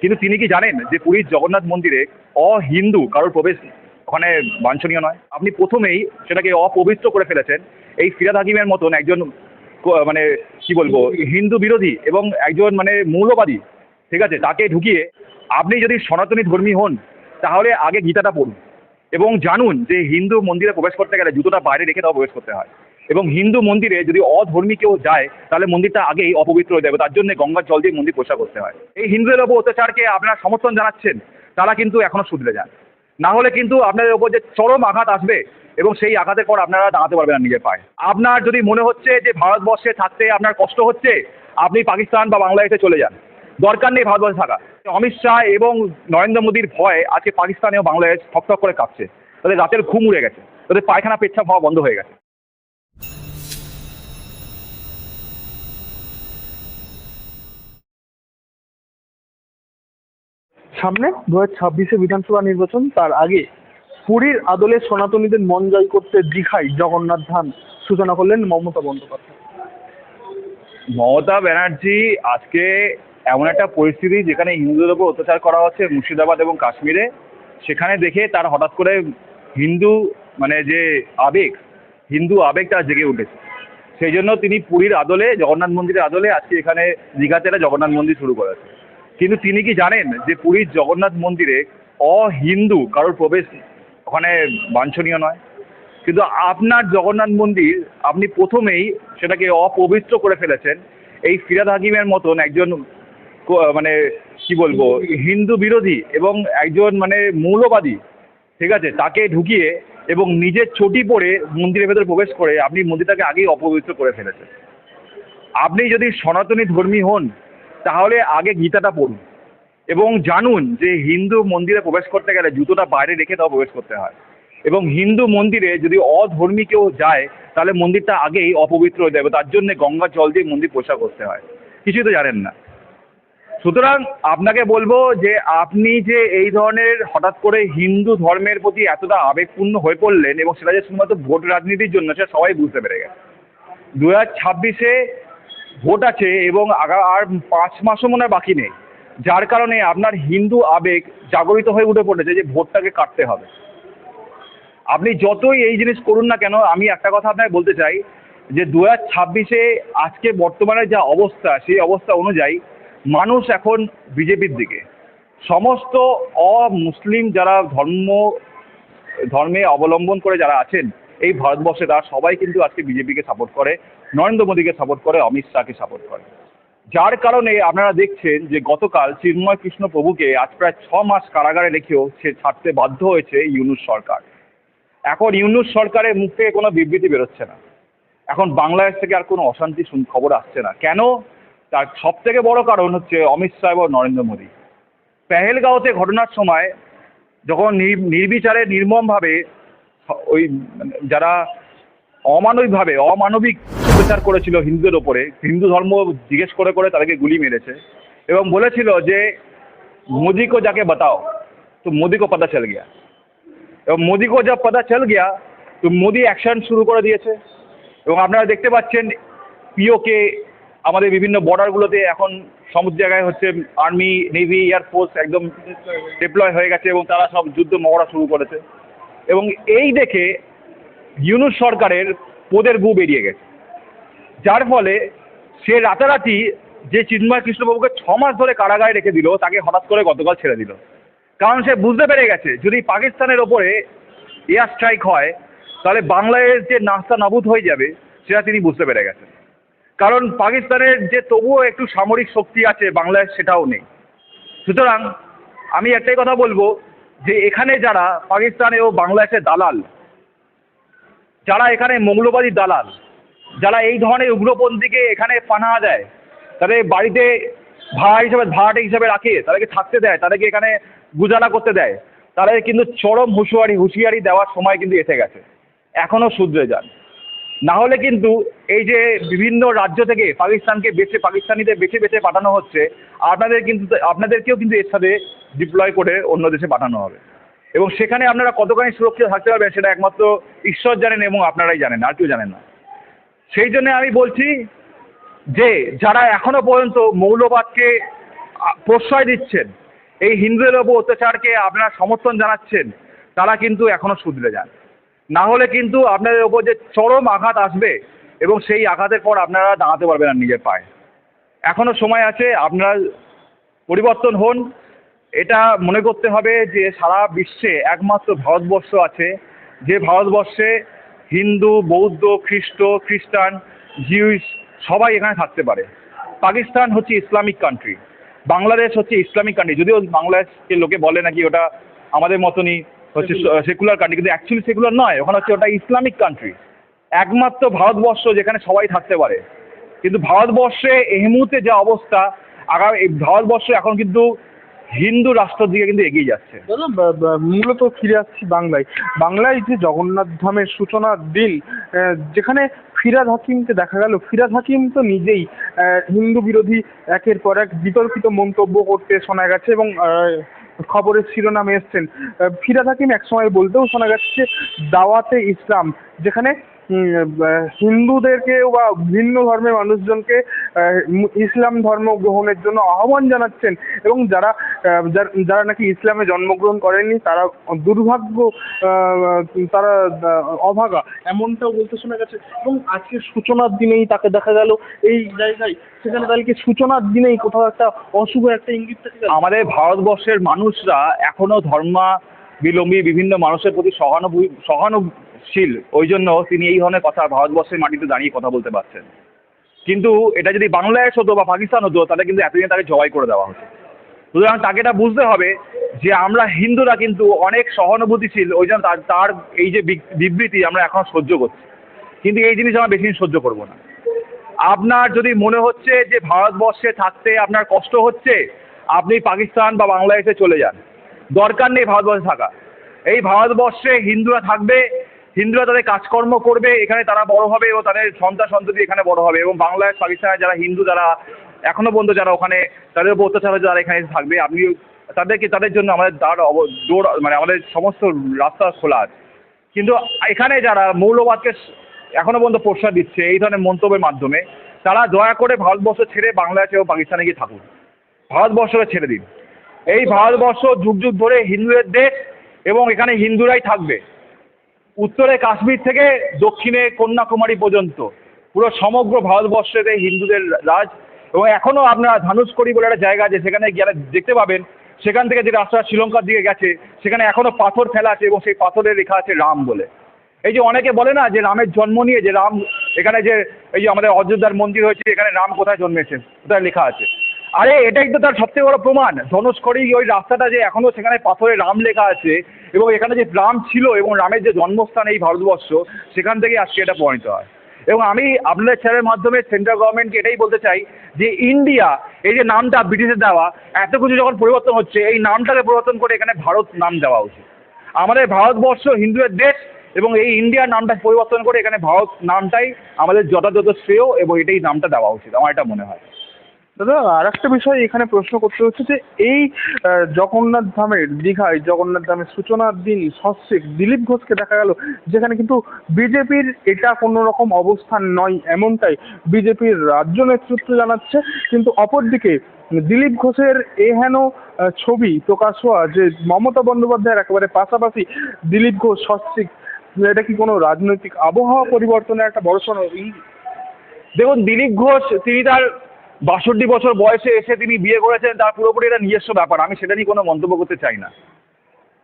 কিন্তু তিনি কি জানেন যে পুরীর জগন্নাথ মন্দিরে অহিন্দু কারোর প্রবেশ ওখানে বাঞ্ছনীয় নয়? আপনি প্রথমেই সেটাকে অপবিত্র করে ফেলেছেন। এই ফিরাদ হাকিমের মতন একজন মানে কি বলব, হিন্দু বিরোধী এবং একজন মানে মৌলবাদী, ঠিক আছে, তাকে ঢুকিয়ে আপনি যদি সনাতনী ধর্মী হন, তাহলে আগে গীতাটা পড়ুন এবং জানুন যে হিন্দু মন্দিরে প্রবেশ করতে গেলে জুতোটা বাইরে রেখে তাও প্রবেশ করতে হয়। এবং হিন্দু মন্দিরে যদি অধর্মী কেউ যায়, তাহলে মন্দিরটা আগেই অপবিত্র হয়ে যাবে। তার জন্য গঙ্গার জল দিয়ে মন্দির পোষা করতে হয়। এই হিন্দুদের ওপর অত্যাচারকে আপনারা সমর্থন জানাচ্ছেন, তারা কিন্তু এখনও শুধরে যান। না হলে কিন্তু আপনাদের ওপর যে চরম আঘাত আসবে এবং সেই আঘাতের পর আপনারা দাঁড়াতে পারবেন না নিজের পায়ে। আপনার যদি মনে হচ্ছে যে ভারতবর্ষে থাকতে আপনার কষ্ট হচ্ছে, আপনি পাকিস্তান বা বাংলাদেশে চলে যান। দরকার নেই ভারতবর্ষে থাকা। অমিত শাহ এবং নরেন্দ্র মোদীর ভয়ে আজকে পাকিস্তান এবং বাংলাদেশ ঠকঠক করে কাঁপছে। তাদের রাতের ঘুম উড়ে গেছে। তাদের পায়খানা পেচ্ছাপ হওয়া বন্ধ হয়ে গেছে। সামনে দু হাজার ছাব্বিশে বিধানসভা নির্বাচন, তার আগে পুরীর আদলে সনাতনীদের মন জয় করতে দীঘায় জগন্নাথ ধাম সূচনা করলেন মমতা বন্দ্যোপাধ্যায়। মমতা ব্যানার্জি, আজকে এমন একটা পরিস্থিতি যেখানে হিন্দুদের উপর অত্যাচার করা হচ্ছে মুর্শিদাবাদ এবং কাশ্মীরে, সেখানে দেখে তার হঠাৎ করে হিন্দু মানে যে আবেগ, হিন্দু আবেগ তার জেগে উঠেছে। সেই জন্য তিনি পুরীর আদলে, জগন্নাথ মন্দিরের আদলে আজকে এখানে দীঘাতে জগন্নাথ মন্দির শুরু করেছে কিন্তু তিনি কি জানেন যে পুরীর জগন্নাথ মন্দিরে অহিন্দু কারোর প্রবেশ ওখানে বাঞ্ছনীয় নয়? কিন্তু আপনার জগন্নাথ মন্দির আপনি প্রথমেই সেটাকে অপবিত্র করে ফেলেছেন। এই ফিরাদ হাকিমের মতন একজন মানে কি বলব, হিন্দু বিরোধী এবং একজন মানে মৌলবাদী, ঠিক আছে, তাকে ঢুকিয়ে এবং নিজের চটি পরে মন্দিরের ভেতরে প্রবেশ করে আপনি মন্দিরটাকে আগেই অপবিত্র করে ফেলেছেন। আপনি যদি সনাতনী ধর্মী হন তাহলে আগে গীতাটা পড়ুন। এবং জানুন যে হিন্দু মন্দিরে প্রবেশ করতে গেলে জুতোটা বাইরে রেখে তাও প্রবেশ করতে হয়। এবং হিন্দু মন্দিরে যদি অধর্মী কেউ যায়, তাহলে মন্দিরটা আগেই অপবিত্র হয়ে যাবে। তার জন্য গঙ্গা জল দিয়ে মন্দির পোষা করতে হয়। কিছুই তো জানেন না। সুতরাং আপনাকে বলব যে আপনি যে এই ধরনের হঠাৎ করে হিন্দু ধর্মের প্রতি এতটা আবেগপূর্ণ হয়ে পড়লেন এবং সেটা যে শুধুমাত্র ভোট রাজনীতির জন্য, সেটা সবাই বুঝতে পেরে গেছে। দু হাজার ছাব্বিশে ভোট আছে এবং আর পাঁচ মাসও মনে হয় বাকি নেই। যার কারণে আপনার হিন্দু আবেগ জাগরিত হয়ে উঠে পড়েছে যে ভোটটাকে কাটতে হবে। আপনি যতই এই জিনিস করুন না কেন, আমি একটা কথা আপনাকে বলতে চাই যে দু হাজার ছাব্বিশে আজকে বর্তমানে যা অবস্থা, সেই অবস্থা অনুযায়ী মানুষ এখন বিজেপির দিকে। সমস্ত অমুসলিম যারা ধর্ম, ধর্মে অবলম্বন করে যারা আছেন, এই ভারতবর্ষে তারা সবাই কিন্তু আজকে বিজেপিকে সাপোর্ট করে। নরেন্দ্র মোদীকে সাপোর্ট করে, অমিত শাহকে সাপোর্ট করে। যার কারণে আপনারা দেখছেন যে গতকাল চিন্ময় কৃষ্ণ প্রভুকে আজ প্রায় ছ মাস কারাগারে রেখেও সে ছাড়তে বাধ্য হয়েছে ইউনুস সরকার। এখন ইউনুস সরকারের মুখ থেকে কোনো বিবৃতি বেরোচ্ছে না। এখন বাংলাদেশ থেকে আর কোনো অশান্তি শুন খবর আসছে না। কেন? তার সব থেকে বড় কারণ হচ্ছে অমিত শাহ এবং নরেন্দ্র মোদী। পেহেলগাঁওতে ঘটনার সময় যখন নির- নির্বিচারে নির্মমভাবে ওই মানে যারা অমানবিকভাবে, অমানবিক অত্যাচার করেছিল হিন্দুদের ওপরে। হিন্দু ধর্ম জিজ্ঞেস করে করে তাদেরকে গুলি মেরেছে এবং বলেছিল যে মোদি কো যাকে বাতাও তো মোদি কো পাতা চল গিয়া। এবং মোদি কো জব পাতা চল গিয়া, তো মোদি অ্যাকশন শুরু করে দিয়েছে। এবং আপনারা দেখতে পাচ্ছেন পিওকে আমাদের বিভিন্ন বর্ডারগুলোতে এখন সমুদ্র জায়গায় হচ্ছে আর্মি নেভি এয়ারফোর্স একদম ডিপ্লয় হয়ে গেছে এবং তারা সব যুদ্ধ মহড়া শুরু করেছে। এবং এই দেখে ইউনুস সরকারের পোদের গু বেরিয়ে গেছে। যার ফলে সে রাতারাতি যে চিন্ময় কৃষ্ণবাবুকে ছ মাস ধরে কারাগারে রেখে দিল, তাকে হঠাৎ করে গতকাল ছেড়ে দিল। কারণ সে বুঝতে পেরে গেছে, যদি পাকিস্তানের ওপরে এয়ার স্ট্রাইক হয়, তাহলে বাংলাদেশ যে নাস্তা নাবুদ হয়ে যাবে, সেটা তিনি বুঝতে পেরে গেছেন। কারণ পাকিস্তানের যে তবুও একটু সামরিক শক্তি আছে, বাংলাদেশ সেটাও নেই। সুতরাং আমি একটাই কথা বলব যে এখানে যারা পাকিস্তানে ও বাংলাদেশের দালাল, যারা এখানে মৌলবাদী দালাল যারা এই ধরনের উগ্রপন্থীকে এখানে পানাহা দেয়, তাদের বাড়িতে ভাড়া হিসাবে, ভাড়াটে হিসাবে রাখে, তাদেরকে থাকতে দেয়, তাদেরকে এখানে গুজারা করতে দেয়, তাদের কিন্তু চরম হুঁশিয়ারি হুঁশিয়ারি দেওয়ার সময় কিন্তু এসে গেছে। এখনও শুধরে যান। না হলে কিন্তু এই যে বিভিন্ন রাজ্য থেকে পাকিস্তানকে বেছে, পাকিস্তানিদের বেছে বেছে পাঠানো হচ্ছে, আপনাদের কিন্তু, আপনাদেরকেও কিন্তু এর সাথে ডিপ্লয় করে অন্য দেশে পাঠানো হবে। এবং সেখানে আপনারা কতখানি সুরক্ষিত থাকতে পারবেন সেটা একমাত্র ঈশ্বর জানেন এবং আপনারাই জানেন, আর কেউ জানেন না। সেই জন্য আমি বলছি যে, যারা এখনও পর্যন্ত মৌলবাদকে প্রশ্রয় দিচ্ছেন, এই হিন্দুদের ওপর অত্যাচারকে আপনারা সমর্থন জানাচ্ছেন, তারা কিন্তু এখনও শুধরে যান। না হলে কিন্তু আপনাদের ওপর যে চরম আঘাত আসবে এবং সেই আঘাতের পর আপনারা দাঁড়াতে পারবেন না নিজের পায়ে। এখনও সময় আছে, আপনারা পরিবর্তন হন। এটা মনে করতে হবে যে সারা বিশ্বে একমাত্র ভারতবর্ষ আছে, যে ভারতবর্ষে হিন্দু বৌদ্ধ খ্রিস্ট খ্রিস্টান জিউস সবাই এখানে থাকতে পারে। পাকিস্তান হচ্ছে ইসলামিক কান্ট্রি বাংলাদেশ হচ্ছে ইসলামিক কান্ট্রি যদিও বাংলাদেশকে লোকে বলে নাকি ওটা আমাদের মতনই হচ্ছে সেকুলার কান্ট্রি কিন্তু অ্যাকচুয়ালি সেকুলার নয়। ওখানে হচ্ছে ওটা ইসলামিক কান্ট্রি একমাত্র ভারতবর্ষ যেখানে সবাই থাকতে পারে। কিন্তু ভারতবর্ষে এই মুহূর্তে যা অবস্থা আগামী ভারতবর্ষ এখন কিন্তু হিন্দু রাষ্ট্রের দিকে কিন্তু এগিয়ে যাচ্ছে। দাদা মূলত ফিরে আসছি বাংলায়। বাংলায় যে জগন্নাথ ধামের সূচনার দিন যেখানে ফিরাদ হাকিমকে দেখা গেল, ফিরাদ হাকিম তো নিজেই হিন্দু বিরোধী একের পর এক বিতর্কিত মন্তব্য করতে শোনা গেছে এবং খবরের শিরোনামে এসছেন। ফিরাদ হাকিম একসময় বলতেও শোনা গেছে দাওয়াতে ইসলাম, যেখানে উম, আহ, হিন্দুদেরকে বা ভিন্ন ধর্মের মানুষজনকে ইসলাম ধর্ম গ্রহণের জন্য আহ্বান জানাচ্ছেন এবং যারা যার- নাকি ইসলামে জন্মগ্রহণ করেননি তারা দুর্ভাগ্য তারা অভাগা এমনটাও বলতে শোনা গেছে। এবং আজকে সূচনার দিনেই তাকে দেখা গেল এই জায়গায়। সেখানে তাদেরকে সূচনার দিনেই কোথাও একটা অশুভ একটা ইঙ্গিত আমাদের ভারতবর্ষের মানুষরা এখনও ধর্মাবিলম্বী বিভিন্ন মানুষের প্রতি সহানুভূ, সহানুশীল। ওই জন্য তিনি এই ধরনের কথা ভারতবর্ষের মাটিতে দাঁড়িয়ে কথা বলতে পারছেন। কিন্তু এটা যদি বাংলাদেশ হতো বা পাকিস্তান হতো, তাহলে কিন্তু এতদিন তাকে জবাই করে দেওয়া হতো। সুতরাং তাকে এটা বুঝতে হবে যে আমরা হিন্দুরা কিন্তু অনেক সহানুভূতিশীল, ওই জন্য তার তার এই যে বিবৃতি আমরা এখন সহ্য করছি। কিন্তু এই জিনিস আমরা বেশি সহ্য করব না। আপনার যদি মনে হচ্ছে যে ভারতবর্ষে থাকতে আপনার কষ্ট হচ্ছে, আপনি পাকিস্তান বা বাংলাদেশে চলে যান। দরকার নেই ভারতবর্ষে থাকা। এই ভারতবর্ষে হিন্দুরা থাকবে, হিন্দুরা তাদের কাজকর্ম করবে, এখানে তারা বড় হবে এবং তাদের সন্তান সন্ততি এখানে বড় হবে এবং বাংলাদেশ পাকিস্তানে যারা হিন্দু যারা এখনও পর্যন্ত যারা ওখানে তাদের উপর অত্যাচার হচ্ছে যারা এখানে থাকবে। আপনি তাদেরকে, তাদের জন্য আমাদের দ্বার ডোর মানে আমাদের সমস্ত রাস্তা খোলা আছে। কিন্তু এখানে যারা মৌলবাদকে এখনও পর্যন্ত প্রশ্রয় দিচ্ছে, এই ধরনের মন্তব্যের মাধ্যমে, তারা দয়া করে ভারতবর্ষ ছেড়ে বাংলাদেশে ও পাকিস্তানে গিয়ে থাকুন ভারতবর্ষকে ছেড়ে দিন। এই ভারতবর্ষ যুগ যুগ ধরে হিন্দুদের দেশ এবং এখানে হিন্দুরাই থাকবে। উত্তরে কাশ্মীর থেকে দক্ষিণে কন্যাকুমারী পর্যন্ত। পুরো সমগ্র ভারতবর্ষেতে হিন্দুদের রাজ। এবং এখনও আপনারা ধানুষকড়ি বলে একটা জায়গা আছে, সেখানে গেলে দেখতে পাবেন। সেখান থেকে যে রাস্তা শ্রীলঙ্কার দিকে গেছে, সেখানে এখনও পাথর ফেলা আছে এবং সেই পাথরে লেখা আছে রাম বলে। এই যে অনেকে বলে না যে রামের জন্ম নিয়ে যে রাম, এখানে যে এই যে আমাদের অযোধ্যার মন্দির হয়েছে, এখানে রাম কোথায় জন্মেছে, কোথায় লেখা আছে। আরে এটাই তো তার সবথেকে বড় প্রমাণ। ধনুষ্কড়ি ওই রাস্তাটা যে এখনও সেখানে পাথরে রাম লেখা আছে এবং এখানে যে রাম ছিল এবং রামের যে জন্মস্থান এই ভারতবর্ষ, সেখান থেকে আজকে এটা প্রমাণিত হয়। এবং আমি আপনাদের চ্যানেলের মাধ্যমে সেন্ট্রাল গভর্নমেন্টকে এটাই বলতে চাই যে ইন্ডিয়া, এই যে নামটা ব্রিটিশের দেওয়া, এত কিছু যখন পরিবর্তন হচ্ছে, এই নামটাকে পরিবর্তন করে এখানে ভারত নাম দেওয়া উচিত। আমাদের ভারতবর্ষ হিন্দুদের দেশ এবং এই ইন্ডিয়ার নামটা পরিবর্তন করে এখানে ভারত নামটাই আমাদের যথাযথ শ্রেয় এবং এটাই নামটা দেওয়া উচিত। আমার এটা মনে হয়। দাদা আর একটা বিষয় এখানে প্রশ্ন করতে হচ্ছে যে, এই জগন্নাথ ধামের দীঘায়, জগন্নাথ ধামের সূচনার দিন সস্ত্রিক দিলীপ ঘোষকে দেখা গেল, যেখানে কিন্তু বিজেপির এটা কোনো রকম অবস্থান নয় এমনটাই বিজেপির রাজ্য নেতৃত্ব জানাচ্ছে, কিন্তু অপরদিকে দিলীপ ঘোষের এহেন ছবি প্রকাশ হওয়া যে মমতা বন্দ্যোপাধ্যায়ের একেবারে পাশাপাশি দিলীপ ঘোষ সস্ত্রিক এটা কি কোনো রাজনৈতিক আবহাওয়া পরিবর্তনের একটা বড় সড়? দেখুন, দিলীপ ঘোষ, তিনি তার বাষট্টি বছর বয়সে এসে তিনি বিয়ে করেছেন, তার পুরোপুরি এটা নিজস্ব ব্যাপার, আমি সেটা নিয়ে কোনো মন্তব্য করতে চাই না।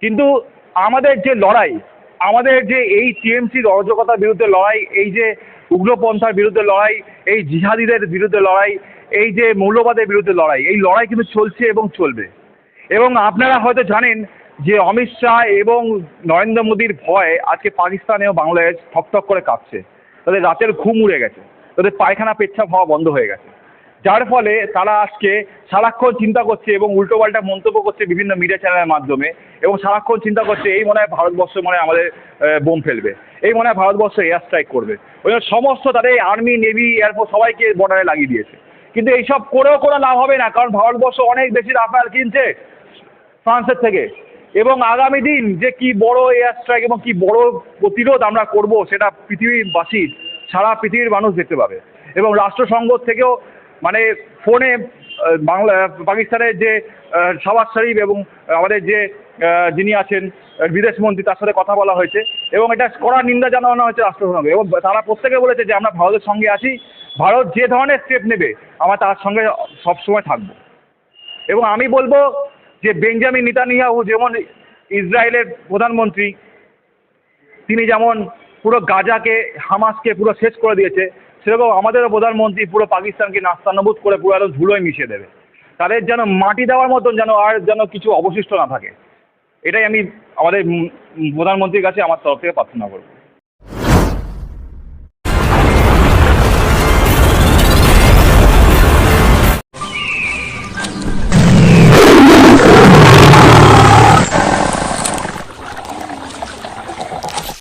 কিন্তু আমাদের যে লড়াই, আমাদের যে এই টিএমসির অরাজকতার বিরুদ্ধে লড়াই, এই যে উগ্রপন্থার বিরুদ্ধে লড়াই, এই জিহাদিদের বিরুদ্ধে লড়াই, এই যে মৌলবাদের বিরুদ্ধে লড়াই, এই লড়াই কিন্তু চলছে এবং চলবে। এবং আপনারা হয়তো জানেন যে অমিত শাহ এবং নরেন্দ্র মোদীর ভয়ে আজকে পাকিস্তান এবং বাংলাদেশ ঠকঠক করে কাঁপছে। তাদের রাতের ঘুম উড়ে গেছে। তাদের পায়খানা পেচ্ছাপ হওয়া বন্ধ হয়ে গেছে। যার ফলে তারা আজকে সারাক্ষণ চিন্তা করছে এবং উল্টোপাল্টা মন্তব্য করছে বিভিন্ন মিডিয়া চ্যানেলের মাধ্যমে এবং সারাক্ষণ চিন্তা করছে এই মনে হয় ভারতবর্ষ মনে হয় আমাদের বোম ফেলবে। এই মনে হয় ভারতবর্ষ এয়ার স্ট্রাইক করবে। ওই জন্য সমস্ত তাদের আর্মি নেভি এয়ারফোর্স সবাইকে বর্ডারে লাগিয়ে দিয়েছে। কিন্তু এইসব করেও কোনো লাভ হবে না, কারণ ভারতবর্ষ অনেক বেশি রাফাল কিনছে ফ্রান্সের থেকে। এবং আগামী দিন যে কি বড় এয়ার স্ট্রাইক এবং কি বড় প্রতিরোধ আমরা করব, সেটা পৃথিবীবাসী, সারা পৃথিবীর মানুষ দেখতে পাবে। এবং রাষ্ট্রসংঘ থেকেও মানে ফোনে বাংলা পাকিস্তানের যে শাহবাজ শরীফ এবং আমাদের যে যিনি আছেন আহ, বিদেশ মন্ত্রী তার সাথে কথা বলা হয়েছে এবং এটা কড়া নিন্দা জানানো হয়েছে রাষ্ট্রসংঘে এবং তারা প্রত্যেকে বলেছে যে আমরা ভারতের সঙ্গে আছি ভারত যে ধরনের স্টেপ নেবে আমরা তার সঙ্গে সবসময় থাকব। এবং আমি বলব যে বেঞ্জামিন নেতানিয়াহু যেমন ইসরায়েলের প্রধানমন্ত্রী তিনি যেমন পুরো গাজাকে হামাসকে পুরো শেষ করে দিয়েছে সেরকম আমাদেরও প্রধানমন্ত্রী পুরো পাকিস্তানকে নাস্তানবুদ করে পুরো একদম ধুলোয় মিশিয়ে দেবে। তাদের যেন মাটি দেওয়ার মতন যেন আর যেন কিছু অবশিষ্ট না থাকে। এটাই আমি আমাদের প্রধানমন্ত্রীর কাছে আমার তরফ থেকে প্রার্থনা করব।